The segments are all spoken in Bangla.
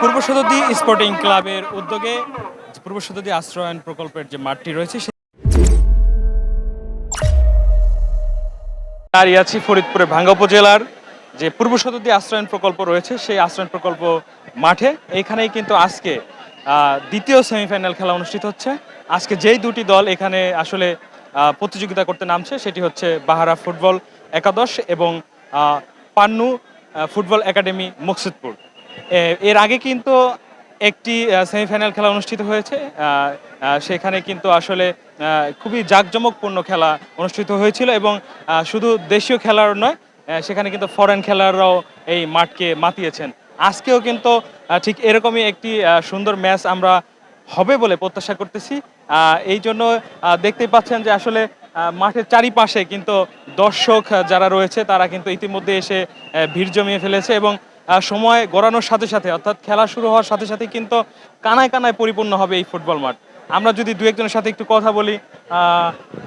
পূর্ব সদতী স্পোর্টিং ক্লাবের উদ্যোগে পূর্ব সদতী আশ্রয়ন প্রকল্পের যে মাঠটি রয়েছে দাঁড়িয়ে আছি ফরিদপুরের ভাঙ্গা উপজেলার যে পূর্ব সদতী আশ্রয়ন প্রকল্প রয়েছে, সেই আশ্রয়ন প্রকল্প মাঠে। এইখানেই কিন্তু আজকে দ্বিতীয় সেমিফাইনাল খেলা অনুষ্ঠিত হচ্ছে। আজকে যেই দুটি দল এখানে আসলে প্রতিযোগিতা করতে নামছে, সেটি হচ্ছে বাহারা ফুটবল একাদশ এবং পান্নু ফুটবল একাডেমি মুকসিদপুর। এর আগে কিন্তু একটি সেমিফাইনাল খেলা অনুষ্ঠিত হয়েছে। সেখানে কিন্তু আসলে খুবই জাঁকজমকপূর্ণ খেলা অনুষ্ঠিত হয়েছিল এবং শুধু দেশীয় খেলার নয় সেখানে কিন্তু ফরেন খেলাররাও এই মাঠকে মাতিয়েছেন। আজকেও কিন্তু ঠিক এরকমই একটি সুন্দর ম্যাচ আমরা হবে বলে প্রত্যাশা করতেছি। এই জন্য দেখতেই পাচ্ছেন যে আসলে মাঠের চারিপাশে কিন্তু দর্শক যারা রয়েছে, তারা কিন্তু ইতিমধ্যে এসে ভিড় জমিয়ে ফেলেছে এবং সময় গড়ানোর সাথে সাথে অর্থাৎ খেলা শুরু হওয়ার সাথে সাথে কিন্তু কানায় কানায় পরিপূর্ণ হবে এই ফুটবল মাঠ। আমরা যদি দু একজনের সাথে একটু কথা বলি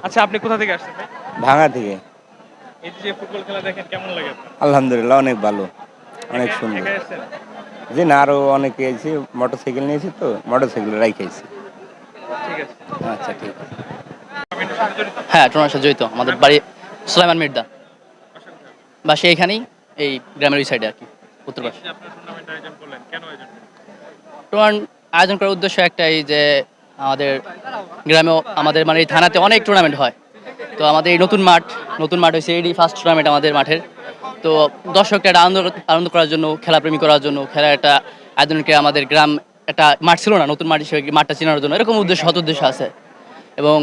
আচ্ছা আপনি কোথা থেকে আসছেন ভাঙা থেকে। এই যে ফুটবল খেলা দেখেন কেমন লাগে? আলহামদুলিল্লাহ অনেক ভালো অনেক সুন্দর। যে না আরও অনেকে এসেছি মোটর সাইকেল নিয়েছি তো মোটর সাইকেল রাইখেছি ঠিক আছে। আচ্ছা ঠিক আছে। হ্যাঁ টুর্নামেন্টের সাথে জড়িত আমাদের বাড়ি সুলাইমান মির্দা বা সে এখানেই এই গ্রামের ওই সাইডে আর কি। এই টুর্নামেন্ট আয়োজন করার উদ্দেশ্য একটাই যে আমাদের গ্রামে আমাদের মানে এই থানাতে অনেক টুর্নামেন্ট হয়। তো আমাদের এই নতুন মাঠ নতুন মাঠ হয়েছে এটি ফার্স্ট টুর্নামেন্ট আমাদের মাঠের। তো দর্শকটা একটা আনন্দ আনন্দ করার জন্য খেলাপ্রেমী করার জন্য খেলার একটা আয়োজনকে আমাদের গ্রাম একটা মাঠ ছিল না নতুন মাঠ হিসেবে মাঠটা চেনার জন্য এরকম উদ্দেশ্য হত উদ্দেশ্য আছে। এবং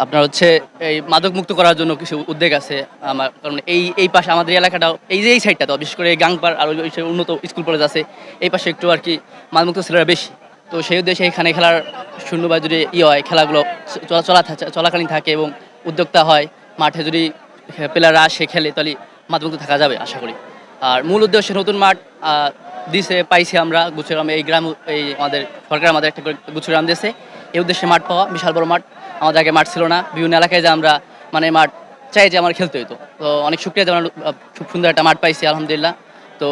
আপনার হচ্ছে এই মাদক মুক্ত করার জন্য কিছু উদ্যোগ আছে আমার, কারণ এই এই পাশে আমাদের এলাকাটাও, এই যে এই সাইডটা তো, বিশেষ করে গাংপার আর ওই উন্নত স্কুল কলেজ আছে, এই পাশে একটু আর কি মাদমুক্ত ছেলেরা বেশি। তো সেই উদ্দেশ্যে এখানে খেলার শূন্য বা যদি ই হয়, খেলাগুলো চলা চলা চলাকালীন থাকে এবং উদ্যোক্তা হয়, মাঠে যদি প্লেয়াররা আসে খেলে, তাহলে মাদমুক্ত থাকা যাবে আশা করি। আর মূল উদ্দেশ্য নতুন মাঠ দিছে, পাইছি আমরা গুছরাম, এই গ্রাম, এই আমাদের সরকার আমাদের একটা গুছরাম দিয়েছে। এই উদ্দেশ্যে মাঠ পাওয়া, বিশাল বড় মাঠ। আমাদের আগে মাঠ ছিল না বিভিন্ন এলাকায় যে আমরা মানে মাঠ চাই যে আমার খেলতে হইতো। তো অনেক শুক্রিয়া যে আমরা খুব সুন্দর একটা মাঠ পাইছি আলহামদুলিল্লাহ। তো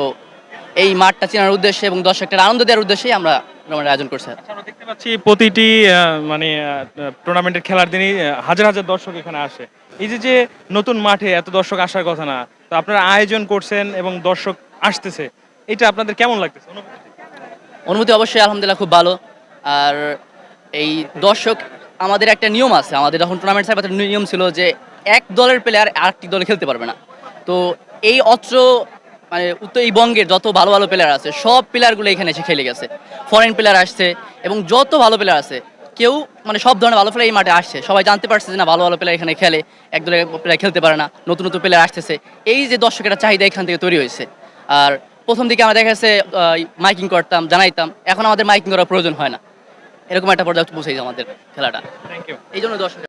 এই মাঠটা চেনার উদ্দেশ্যে এবং দর্শকদের আনন্দ দেওয়ার উদ্দেশ্যেই আমরা আয়োজন করছি আচ্ছা, আমরা দেখতে পাচ্ছি প্রতিটি মানে টুর্নামেন্টের খেলার দিনই হাজার হাজার দর্শক এখানে আসে। এই যে যে নতুন মাঠে এত দর্শক আসার কথা না তো আপনারা আয়োজন করছেন এবং দর্শক আসতেছে এটা আপনাদের কেমন লাগতেছে? অনুভূতি অবশ্যই আলহামদুলিল্লাহ খুব ভালো। আর এই দর্শক আমাদের একটা নিয়ম আছে, আমাদের যখন টুর্নামেন্ট সাহেব একটা নিয়ম ছিল যে এক দলের প্লেয়ার আরেকটি দলে খেলতে পারবে না। তো এই অত্র মানে উত্তর এই বঙ্গের যত ভালো ভালো প্লেয়ার আছে, সব প্লেয়ারগুলো এখানে এসে খেলে গেছে। ফরেন প্লেয়ার আসছে এবং যত ভালো প্লেয়ার আছে, কেউ মানে সব ধরনের ভালো প্লেয়ার এই মাঠে আসছে। সবাই জানতে পারছে যে না, ভালো ভালো প্লেয়ার এখানে খেলে, এক দলের প্লেয়ার খেলতে পারে না, নতুন নতুন প্লেয়ার আসতেছে। এই যে দর্শকের চাহিদা এখান থেকে তৈরি হয়েছে। আর প্রথম দিকে আমরা দেখা যাচ্ছে মাইকিং করতাম, জানাইতাম। এখন আমাদের মাইকিং করার প্রয়োজন হয় না। এরকম একটা পর্যায়ে পৌঁছেছে আমাদের খেলাটা। থ্যাংক ইউ এই জন্য দর্শক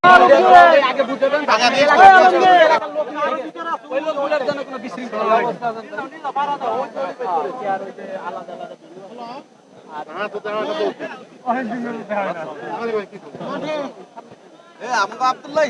আব্দুল্লাহ